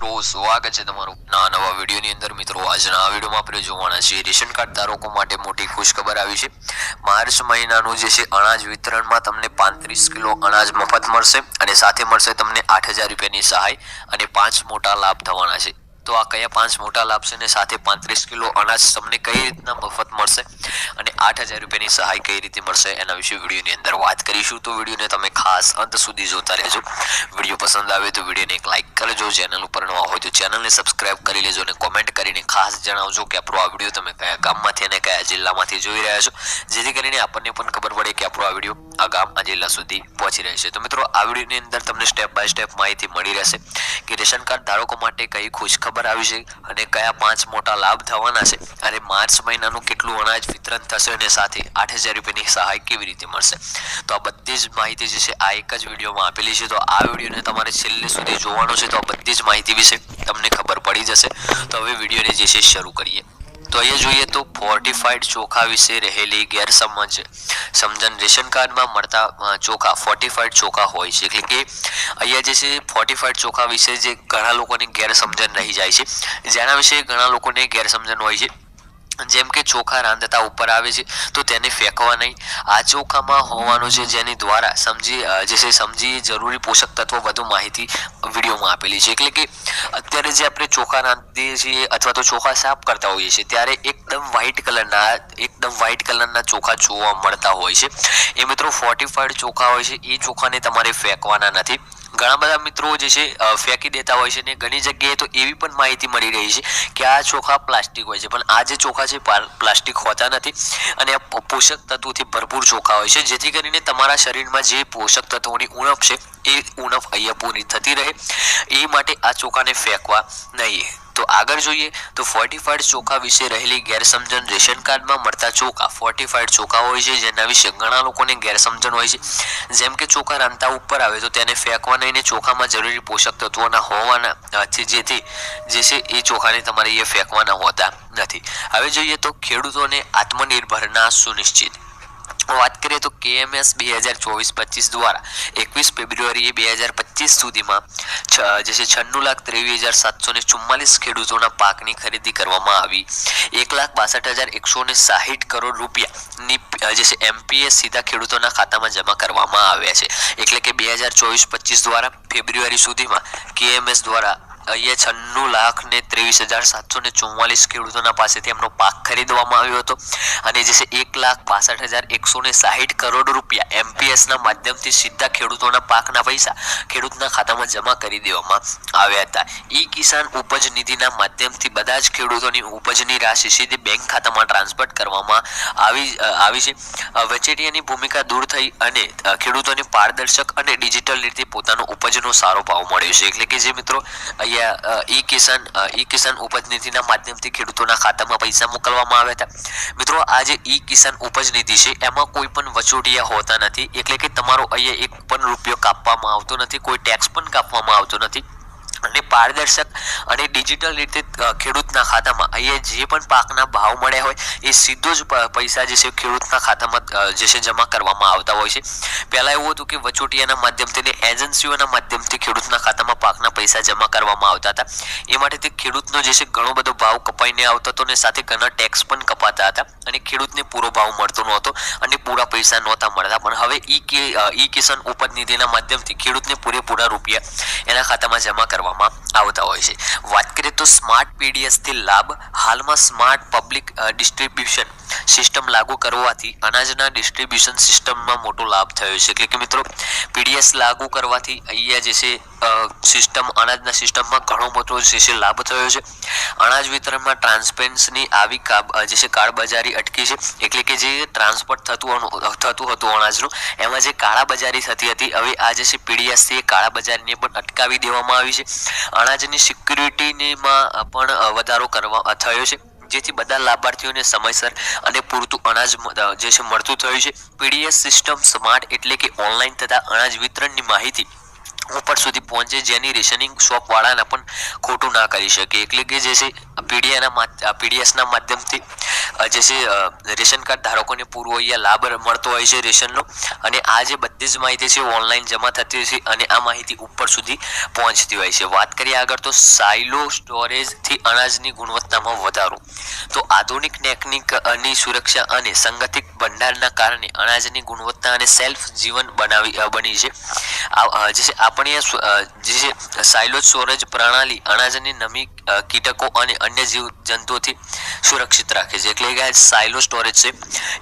મિત્રો, સ્વાગત છે તમારું ના નવા વિડીયોની અંદર. મિત્રો, આજના આ વિડીયોમાં આપણે જોવાના છીએ રેશન કાર્ડ ધારકો માટે મોટી ખુશખબર આવી છે. માર્ચ મહિનાનું જે છે અનાજ વિતરણમાં તમને પાંત્રીસ કિલો અનાજ મફત મળશે અને સાથે મળશે તમને આઠ હજાર રૂપિયાની સહાય અને પાંચ મોટા લાભ થવાના છે. તો આ કયા પાંચ મોટા લાભ છે ને સાથે પાંત્રીસ કિલો અનાજ તમને કઈ રીતના મફત મળશે અને આઠ હજાર રૂપિયાની સહાય કઈ રીતે મળશે એના વિશે વિડીયોની અંદર વાત કરીશું. તો વિડીયોને તમે ખાસ અંત સુધી જોતા રહેજો. વીડિયો પસંદ આવે તો વિડીયોને એક લાઇક કરજો. ચેનલ ઉપર નવા હોય તો ચેનલને સબસ્ક્રાઇબ કરી લેજો અને કોમેન્ટ કરીને ખાસ જણાવજો કે આપણો આ વીડિયો તમે કયા ગામમાંથી અને કયા જિલ્લામાંથી જોઈ રહ્યા છો. જેથી કરીને આપણને પણ ખબર પડે કે આપણો આ વીડિયો આ ગામ જિલ્લા સુધી પહોંચી રહેશે તો મિત્રો, આ વિડીયોની અંદર તમને સ્ટેપ બાય સ્ટેપ માહિતી મળી રહેશે કે રેશન કાર્ડ ધારકો માટે કઈ ખુશ ખબર આવી છે અને કયા પાંચ મોટા લાભ થવાના છે અને માર્ચ મહિનાનું કેટલું અનાજ વિતરણ થશે અને સાથે આઠ હજાર રૂપિયાની સહાય કેવી રીતે મળશે. તો આ બધી જ માહિતી જે છે, આ એક જ વિડીયોમાં આપેલી છે. તો આ વિડીયોને તમારે છેલ્લે સુધી જોવાનો છે. તો આ બધી જ માહિતી વિશે તમને ખબર પડી જશે. તો હવે વિડીયોને જે છે, શરૂ કરીએ. તો અહીંયા જોઈએ તો ફોર્ટિફાઈડ ચોખા વિશે રહેલી ગેરસમજ સમજણ રેશન કાર્ડમાં મળતા ચોખા ફોર્ટિફાઈડ ચોખા હોય છે. એટલે કે અહીંયા જે છે ફોર્ટિફાઈડ ચોખા વિશે જે ઘણા લોકોની ગેરસમજણ રહી જાય છે. જેના વિશે ઘણા લોકોને ગેરસમજણ હોય છે. જેમ કે ચોખા રાંધતા ઉપર આવે છે, તો તેને ફેંકવા નહીં. આ ચોખામાં હોવાનું છે જેની દ્વારા સમજી જે છે સમજી જરૂરી પોષક તત્વો વધુ માહિતી વિડીયોમાં આપેલી છે. એટલે કે અત્યારે જે આપણે ચોખા રાંધીએ છીએ અથવા તો ચોખા સાફ કરતા હોઈએ છીએ, ત્યારે એકદમ વ્હાઇટ કલરના એકદમ વ્હાઇટ કલરના ચોખા જોવા મળતા હોય છે. એ મિત્રો ફોર્ટિફાઈડ ચોખા હોય છે, એ ચોખાને તમારે ફેંકવાના નથી. ઘણા બધા મિત્રો જે છે ફેંકી દેતા હોય છે ને ઘણી જગ્યાએ તો એવી પણ માહિતી મળી રહી છે કે આ ચોખા પ્લાસ્ટિક હોય છે. પણ આ જે ચોખા છે પ્લાસ્ટિક હોતા નથી અને પોષક તત્વોથી ભરપૂર ચોખા હોય છે. જેથી કરીને તમારા શરીરમાં જે પોષક તત્વોની ઉણપ છે, એ ઉણપ અહીંયા પૂરી થતી રહે. એ માટે આ ચોખાને ફેંકવા નહીં. તો આગળ જોઈએ તો ફોર્ટિફાઈડ ચોખા વિશે રહેલી ગેરસમજણ રેશન કાર્ડમાં મળતા ચોખા. ફોર્ટિફાઈડ ચોખા હોય છે, જેના વિશે ઘણા લોકોને ગેરસમજણ હોય છે. જેમ કે ચોખા રાંધતા ઉપર આવે તો તેને ફેંકવા નહીં ચોખામાં જરૂરી પોષક તત્વોના હોવાના જેથી જે છે એ ચોખાને તમારે એ ફેંકવાના હોતા નથી. હવે જોઈએ તો ખેડૂતોને આત્મનિર્ભરના સુનિશ્ચિત. વાત કરીએ તો કેએમએસ બે હજાર ચોવીસ પચીસ દ્વારા એકવીસ ફેબ્રુઆરી બે હજાર પચીસ સુધીમાં જે છે છન્નું લાખ ત્રેવીસ હજાર સાતસો ને ચુમ્માલીસ ખેડૂતોના પાકની ખરીદી કરવામાં આવી. એક લાખ બાસઠ હજાર એકસો ને સાહીઠ કરોડ રૂપિયાની જે છે એમપીએસ સીધા ખેડૂતોના ખાતામાં જમા કરવામાં આવ્યા છે. એટલે કે બે હજાર ચોવીસ પચીસ દ્વારા ફેબ્રુઆરી સુધીમાં કેએમએસ દ્વારા અહીંયા છન્નું લાખ ને ત્રેવીસ હજાર સાતસો ને ચુમ્માલીસ ખેડૂતોના પાસેથી એમનો પાક ખરીદવામાં આવ્યો હતો. અને જે છે એક લાખ પાસઠ હજાર એકસો ને સાહીઠ કરોડ રૂપિયા એમપીએસના માધ્યમથી સીધા ખેડૂતોના પાકના પૈસા ખેડૂતના ખાતામાં જમા કરી દેવામાં આવ્યા હતા. ઈ કિસાન ઉપજ નિધિના માધ્યમથી બધા જ ખેડૂતોની ઉપજની રાશિ સીધી બેંક ખાતામાં ટ્રાન્સફર કરવામાં આવી આવી છે. વચેટિયાની ભૂમિકા દૂર થઈ અને ખેડૂતોને પારદર્શક અને ડિજિટલ રીતે પોતાનો ઉપજનો સારો ભાવ મળ્યો છે. એટલે કે જે મિત્રો અહીંયા અ, ઈ કિસાન ઈ કિસાન ઉપજ નીતિના માધ્યમથી ખેડૂતોના ખાતામાં પૈસા મોકલવામાં આવ્યા હતા મિત્રો આ જે ઈ કિસાન ઉપજ નીતિ છે એમાં કોઈ પણ વચોટિયા હોતા નથી. એટલે કે તમારો અહીંયા એક પણ રૂપિયો કાપવામાં આવતો નથી કોઈ ટેક્સ પણ કાપવામાં આવતો નથી. અને પારદર્શક અને ડિજિટલ રીતે ખેડૂતના ખાતામાં અહીંયા જે પણ પાકના ભાવ મળ્યા હોય, એ સીધો જ પૈસા જે છે ખેડૂતના ખાતામાં જે છે જમા કરવામાં આવતા હોય છે. પહેલાં એવું હતું કે વચોટિયાના માધ્યમથી ને એજન્સીઓના માધ્યમથી ખેડૂતના ખાતામાં પાકના પૈસા જમા કરવામાં આવતા હતા. એ માટે તે ખેડૂતનો જે છે ઘણો બધો ભાવ કપાઈને આવતો હતો અને સાથે ઘણા ટેક્સ પણ કપાતા હતા અને ખેડૂતને પૂરો ભાવ મળતો નહોતો અને પૂરા પૈસા નહોતા મળતા. પણ હવે ઈ કે ઈ કિસાન ઉપજ નિધિના માધ્યમથી ખેડૂતને પૂરેપૂરા રૂપિયા એના ખાતામાં જમા કરવામાં આવતા હોય છે. વાત કરીએ તો સ્માર્ટ પીડીએસથી લાભ. હાલમાં સ્માર્ટ પબ્લિક ડિસ્ટ્રીબ્યુશન સિસ્ટમ લાગુ કરવાથી અનાજના ડિસ્ટ્રીબ્યુશન સિસ્ટમમાં મોટો લાભ થયો છે. એટલે કે મિત્રો પીડીએસ લાગુ કરવાથી અહીંયા જે છે સિસ્ટમ અનાજના સિસ્ટમમાં ઘણો મોટો જે છે, લાભ થયો છે. અનાજ વિતરણમાં ટ્રાન્સપેરન્સની આવી જે છે, કાળબજારી અટકી છે. એટલે કે જે ટ્રાન્સપોર્ટ થતું થતું હતું અનાજનું, એમાં જે કાળાબજારી થતી હતી, હવે આ જે છે પીડીએસથી એ કાળાબજારીને પણ અટકાવી દેવામાં આવી છે. અનાજની સિક્યુરિટીમાં પણ વધારો કરવા થયો છે. જેથી બધા લાભાર્થીઓને સમયસર અને પૂરતું અનાજ જે છે, મળતું થયું છે. પીડીએસ સિસ્ટમ સ્માર્ટ એટલે કે ઓનલાઈન થતા અનાજ વિતરણની માહિતી ઉપર સુધી પહોંચે, જેની રેશનિંગ શોપ વાળાને પણ ખોટું ના કરી શકે. એટલે કે જે છે પીડીએના પીડીએસના માધ્યમથી જે છે રેશન કાર્ડ ધારકોને પૂરો અહીંયા લાભ મળતો હોય છે રેશનનો, અને આ જે બધી જ માહિતી છે, ઓનલાઈન જમા થતી હોય છે, અને આ માહિતી ઉપર સુધી પહોંચતી હોય છે. વાત કરીએ આગળ તો સાયલો સ્ટોરેજથી અનાજની ગુણવત્તામાં વધારો. તો આધુનિક ટેકનિકની સુરક્ષા અને સંગઠિત ભંડારના કારણે અનાજની ગુણવત્તા અને સેલ્ફ જીવન બનાવી બની છે. જે છે, આ અ, જે સાયલો સ્ટોરેજ પ્રણાલી અનાજની નમી કીટકો અને અન્ય જીવ જંતુઓથી સુરક્ષિત રાખે છે. એટલે કે સાયલો સ્ટોરેજ છે.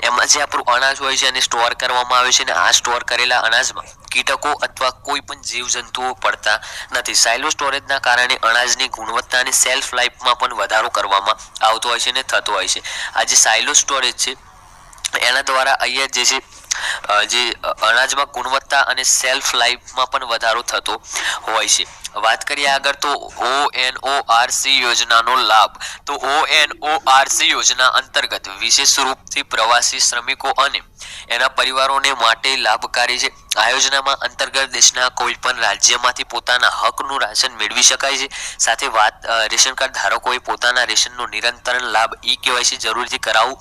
એમાં જે આપણું અનાજ હોય છે એને સ્ટોર કરવામાં આવે છે અને આ સ્ટોર કરેલા અનાજમાં કીટકો અથવા કોઈ પણ જીવજંતુઓ પડતા નથી. સાયલો સ્ટોરેજના કારણે અનાજની ગુણવત્તા અને સેલ્ફ લાઈફમાં પણ વધારો કરવામાં આવતો હોય છે અને થતો હોય છે. આ જે સાયલો સ્ટોરેજ છે એના દ્વારા અહીંયા જે છે જે અનાજમાં ગુણવત્તા અને સેલ્ફ લાઈફમાં પણ વધારો થતો હોય છે. વાત કરીએ આગળ તો O N O R C યોજનાનો લાભ. તો O N O R C યોજના અંતર્ગત વિશેષ રૂપથી પ્રવાસી શ્રમિકો અને એના પરિવારોને માટે લાભકારી છે. આ યોજનામાં અંતર્ગત દેશના કોઈ પણ રાજ્યમાંથી પોતાના હકનું રાશન મેળવી શકાય છે. સાથે વાત રેશન કાર્ડ ધારકોએ પોતાના રેશનનો નિરંતર લાભ ઈ કેવાયસી જરૂરથી કરાવવું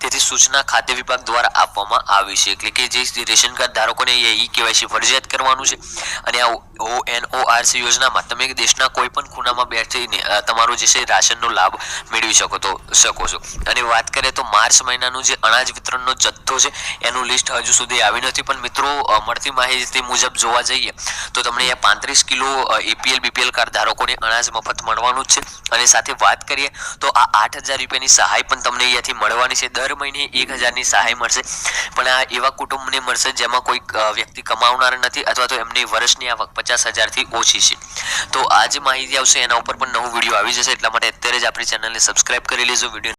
તેથી સૂચના ખાદ્ય વિભાગ દ્વારા આપવામાં આવી છે. એટલે કે જે રેશન કાર્ડ ધારકોને એ ઈ કેવાયસી ફરજિયાત કરવાનું છે. અને આ ઓ એન ઓ આરસી યોજનામાં તમે દેશના કોઈ પણ ખૂણામાં બેઠીને અ, તમારો જે છે રાશનનો લાભ મેળવી શકો તો શકો છો. અને વાત કરીએ તો માર્ચ મહિનાનું જે અનાજ વિતરણનો જથ્થો છે એનું લિસ્ટ હજુ સુધી આવી નથી. પણ મિત્રો અ, મળતી માહિતી મુજબ જોવા જઈએ, તો તમને અહીંયા પાંત્રીસ કિલો એપીએલ બીપીએલ કાર્ડ ધારકોને અનાજ મફત મળવાનું છે. અને સાથે વાત કરીએ, તો આ આઠ હજાર રૂપિયાની સહાય પણ તમને અહીંયાથી મળવાની છે. દર મહિને એક હજારની સહાય મળશે. પણ આ એવા કુટુંબને મળશે જેમાં કોઈ વ્યક્તિ કમાવનાર નથી અથવા તો એમની વર્ષની આવક પચાસ હજારથી ઓછી છે. તો આ જે માહિતી આવશે. એના ઉપર પણ નવો વીડિયો આવી જશે. એટલા માટે અત્યારે જ આપણી ચેનલને સબસ્ક્રાઇબ કરી લેજો. વીડિયો